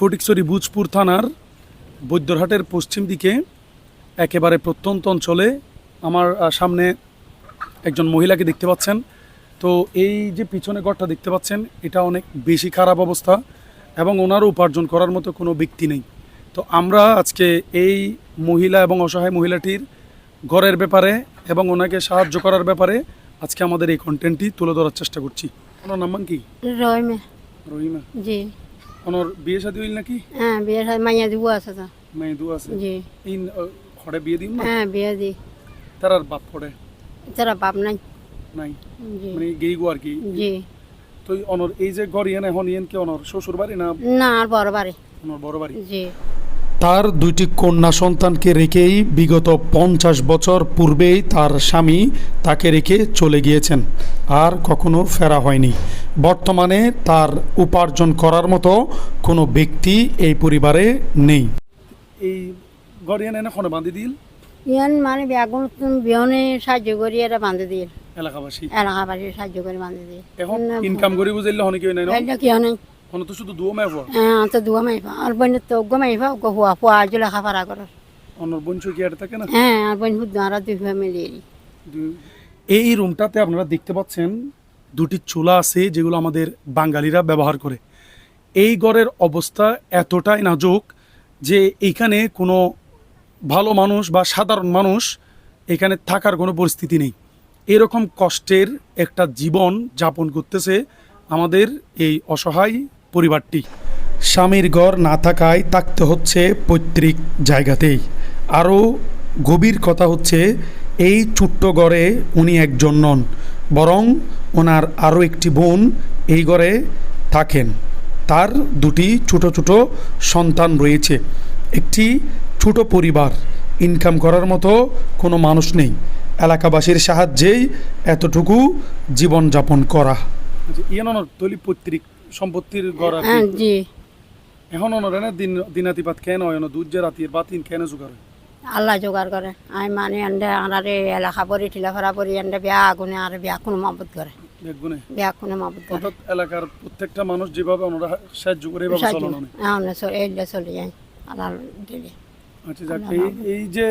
ফটিকছড়ি বুজপুর থানার বৈদ্যরহাটের পশ্চিম দিকে একেবারে প্রত্যন্ত অঞ্চলে আমার সামনে একজন মহিলাকে দেখতে পাচ্ছেন। তো এই যে পিছনে ঘরটা দেখতে পাচ্ছেন এটা অনেক বেশি খারাপ অবস্থা এবং ওনারও উপার্জন করার মতো কোনো ব্যক্তি নেই। তো আমরা আজকে এই মহিলা এবং অসহায় মহিলাটির ঘরের ব্যাপারে এবং ওনাকে সাহায্য করার ব্যাপারে আজকে আমাদের এই কন্টেন্টটি তুলে ধরার চেষ্টা করছি। ওনার নাম কি? রয় মে রহিমা। জি। ওনার বিয়ে শাদী হইল নাকি? হ্যাঁ বিয়ে হয় মাইয়া দিব আছে তো। মাইয়া দু আছে? জি। ইন খড়ে বিয়ে দিম না? হ্যাঁ বিয়ে দি। তার আর বাপ পড়ে তারা বাপ নাই। নাই? মানে গেই গো আর কি? জি। তো অনর এই যে ঘর ইয়ান হন ইয়ান কি অনর? শ্বশুর বাড়ি না না আর বড় বাড়ি। অনর বড় বাড়ি? জি। তার দুইটি কন্যা সন্তানকে রেখেই বিগত পঞ্চাশ বছর পূর্বেই তার স্বামী তাকে রেখে চলে গিয়েছেন আর কখনো ফেরা হয়নি। বর্তমানে তার উপার্জন করার মতো কোনো ব্যক্তি এই পরিবারে নেই। এই গড়িয়ান এনে বাঁধি দিল? ইয়ান মানে বিহনে সাহায্য করি এটা বাঁধে দিয়ে এলাকাবাসী? এলাকাবাসী সাহায্য করে বাঁধে দিয়ে এখন ইনকাম করি বুঝাইলে হনে কি নাই না? এটা কি হয় হনে তো শুধু দুও মেয়ে হ্যাঁ তো দুয়া মাইফা। আর বোন তো গো মাইফা গো হুয়া ফুয়া আজ লেখা পারা করো। অনর বোন কি আর থাকে না? হ্যাঁ আর বোন হুদ আর দুই ফ্যামিলি। এই রুমটাতে আপনারা দেখতে পাচ্ছেন দুটি চুলা আছে যেগুলো আমাদের বাঙালিরা ব্যবহার করে। এই ঘরের অবস্থা এতটাই নাজুক যে এইখানে কোনো ভালো মানুষ বা সাধারণ মানুষ এখানে থাকার কোনো পরিস্থিতি নেই। এরকম কষ্টের একটা জীবন যাপন করতেছে আমাদের এই অসহায় পরিবারটি। স্বামীর ঘর না থাকায় থাকতে হচ্ছে পৈতৃক জায়গাতেই। আরও গভীর কথা হচ্ছে, এই ছোট্ট ঘরে উনি একজন নন, বরং ওনার আরও একটি বোন এই ঘরে থাকেন। তার দুটি ছোট ছোট সন্তান রয়েছে। একটি ছোট পরিবার, ইনকাম করার মতো কোনো মানুষ নেই। এলাকাবাসীর সাহায্যেই এতটুকু জীবনযাপন করা। ইয়ে তলি পৈতৃক। সম্পত্তির ঘর হ্যাঁ জি। এখন অনরে দিন দিনাতিপাত কেন হয়? দুধ যে রাতির বাতিন কেন জোগাড় হয়? আল্লাহ জোগাড় করে। আমি মানে এন্ডে আমার এলাকা পরি টিলা ফেরা পরি এন্ডে বিয়া আগুনে আর বিয়া কোনো মাবুদ করে। দেখগুনে বিয়া কোনো মাবুদ করে। অর্থাৎ এলাকার প্রত্যেকটা মানুষ যেভাবে ওনারা সাহায্য করে এভাবে সাহায্য চলন অনেক হ্যাঁ এইলে চলে যাই আল্লাহ দিলে। আচ্ছা যাক এই এই যে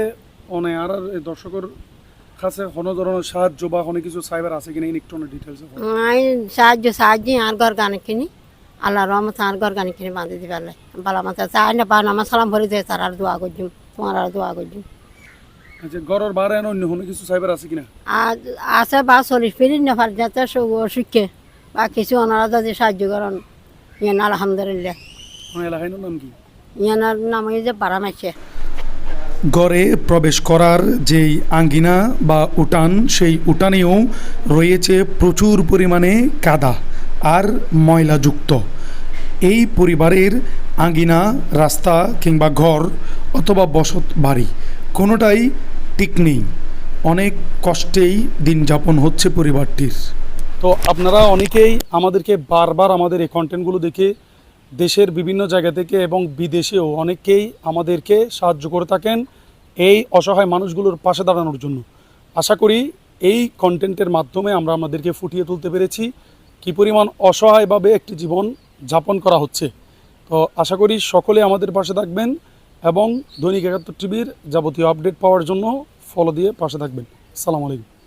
অনে আর আর দর্শকের কাছে কোনো ধরনের সাহায্য বা কোনো কিছু সাইবার আছে কিনা একটু ডিটেলস সাহায্য সাহায্য আর ঘর গান কিনি। আল্লাহ রহমত আর ঘর গান কিনে বাঁধে দিবে আল্লাহ। বালা মাথা চাই না পান আমার সালাম ভরে দেয় তার আর দোয়া করছুম তোমার আর দোয়া করছুম আচ্ছা ঘরের বাইরে অন্য কোনো কিছু সাইবার আছে কিনা? আছে বা চল্লিশ পিরিত নেফার যাতে শিক্ষে বা কিছু ওনারা যদি সাহায্য করেন। ইয়ান আলহামদুলিল্লাহ। কোনো এলাকায় নাম কি? ইয়ানার নাম ওই যে ঘরে প্রবেশ করার যেই আঙ্গিনা বা উটান সেই উটানেও রয়েছে প্রচুর পরিমাণে কাদা আর ময়লাযুক্ত। এই পরিবারের আঙ্গিনা, রাস্তা কিংবা ঘর অথবা বসত বাড়ি কোনোটাই ঠিক নেই। অনেক কষ্টেই দিন যাপন হচ্ছে পরিবারটির। তো আপনারা অনেকেই আমাদেরকে বারবার আমাদের এই কন্টেন্টগুলো দেখে দেশের বিভিন্ন জায়গা থেকে এবং বিদেশেও অনেকেই আমাদেরকে সাহায্য করে থাকেন এই অসহায় মানুষগুলোর পাশে দাঁড়ানোর জন্য। আশা করি এই কন্টেন্টের মাধ্যমে আমরা আমাদেরকে ফুটিয়ে তুলতে পেরেছি কী পরিমাণ অসহায়ভাবে একটি জীবন যাপন করা হচ্ছে। তো আশা করি সকলে আমাদের পাশে থাকবেন এবং দৈনিক একাত্তর টিভির যাবতীয় আপডেট পাওয়ার জন্য ফলো দিয়ে পাশে থাকবেন। সালাম আলাইকুম।